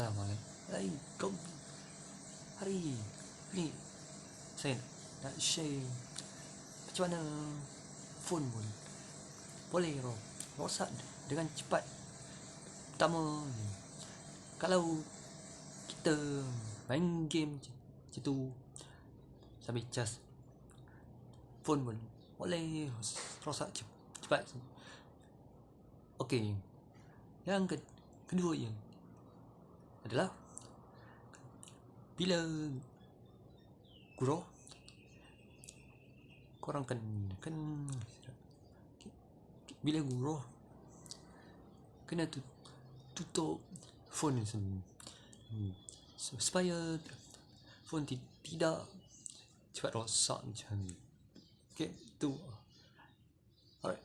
Assalamualaikum. Hari ni Saya nak share Macam mana Phone pun Boleh rosak dengan cepat. Pertama Kalau Kita Main game Macam tu Sambil cas Phone pun Boleh Rosak cepat. Okey Yang kedua yang adalah bila gurau korang kan kan bila gurau kena tu, tutup phone hmm, supaya phone tidak cepat rosak macam ni okay tu alright.